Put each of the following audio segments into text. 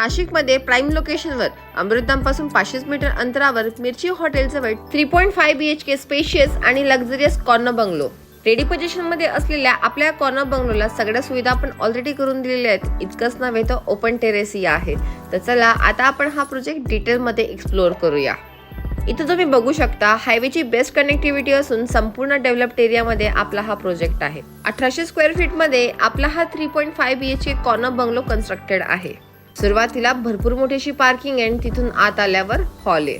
नाशिकमध्ये प्राईम लोकेशनवर अमृतधामपासून पाचशेच मीटर अंतरावर मिरची हॉटेलजवळ three point five B H K spacious आणि लक्झरियस कॉर्नर बंगलो रेडी पोझिशनमध्ये असलेल्या आपल्या कॉर्नर बंगलोला सगळ्या सुविधा आपण ऑलरेडी करून दिलेल्या आहेत. इतकंच नव्हे तर ओपन टेरेसही आहे. तर चला आता आपण हा प्रोजेक्ट डिटेलमध्ये एक्सप्लोअर करूया. इथं तुम्ही बघू शकता हायवेची बेस्ट कनेक्टिव्हिटी असून संपूर्ण डेव्हलप्ड एरियामध्ये आपला हा प्रोजेक्ट आहे. अठराशे स्क्वेअर फीटमध्ये आपला हा three point five B H K corner bungalow constructed आहे. सुरुवातीला भरपूर मोठी अशी पार्किंग आहे आणि तिथून आत आल्यावर हॉल आहे.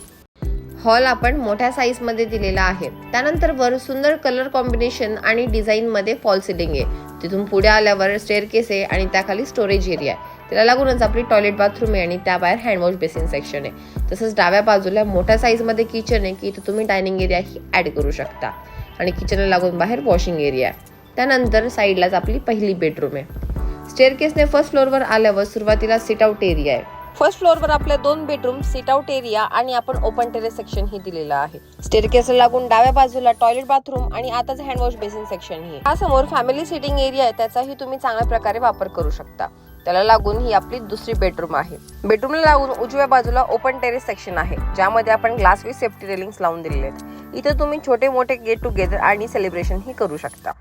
हॉल आपण मोठ्या साईजमध्ये दिलेला आहे. त्यानंतर वर सुंदर कलर कॉम्बिनेशन आणि डिझाईनमध्ये फॉल सिलिंग आहे. तिथून पुढे आल्यावर स्टेअरकेस आहे आणि त्याखाली स्टोरेज एरिया आहे. त्याला लागूनच आपली टॉयलेट बाथरूम आहे आणि त्याबाहेर हँडवॉश बेसिन सेक्शन आहे. तसंच डाव्या बाजूला मोठ्या साईजमध्ये किचन आहे की इथं तुम्ही डायनिंग एरिया ही ऍड करू शकता. आणि किचनला लागून बाहेर वॉशिंग एरिया आहे. त्यानंतर साईडलाच आपली पहिली बेडरूम आहे. स्टेअरकेसने फर्स्ट फ्लोअरवर आल्यावर सुरुवातीला सिट आउट एरिया आहे. फर्स्ट फ्लोअरवर आपल्या दोन बेडरूम सिट आउट एरिया आणि आपण ओपन टेरेस सेक्शन ही दिलेलं आहे. स्टेअरकेसला लागून डाव्या बाजूला टॉयलेट बाथरूम आणि आताच हँडवॉश बेसिन सेक्शन ही. हा समोर फॅमिली सिटिंग एरिया आहे त्याचाही तुम्ही चांगल्या प्रकारे वापर करू शकता. त्याला लागून ही आपली दुसरी बेडरूम आहे. बेडरूमला लागून उजव्या बाजूला ओपन टेरेस सेक्शन आहे ज्यामध्ये आपण ग्लास विथ सेफ्टी रेलिंग्स लावून दिलेले आहेत. इथं तुम्ही छोटे मोठे गेट टुगेदर आणि सेलिब्रेशन ही करू शकता.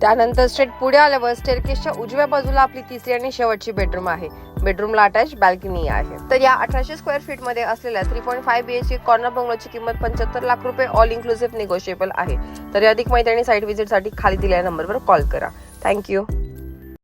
त्यानंतर स्ट्रेट पुढे आल्यावर स्टेअरकेसच्या उजव्या बाजूला आपली तिसरी आणि शेवटची बेडरूम आहे. बेडरूमला अटॅच बॅल्कनी आहे. तर या अठराशे स्क्वेअर फीटमध्ये असलेल्या three point five BHK corner बंगलोची किंमत पंच्याहत्तर लाख रुपये ऑल इन्क्लुसिव्ह निगोशिएबल आहे. तर अधिक माहिती आणि साईट व्हिजिटसाठी खाली दिलेल्या नंबरवर कॉल करा. थँक्यू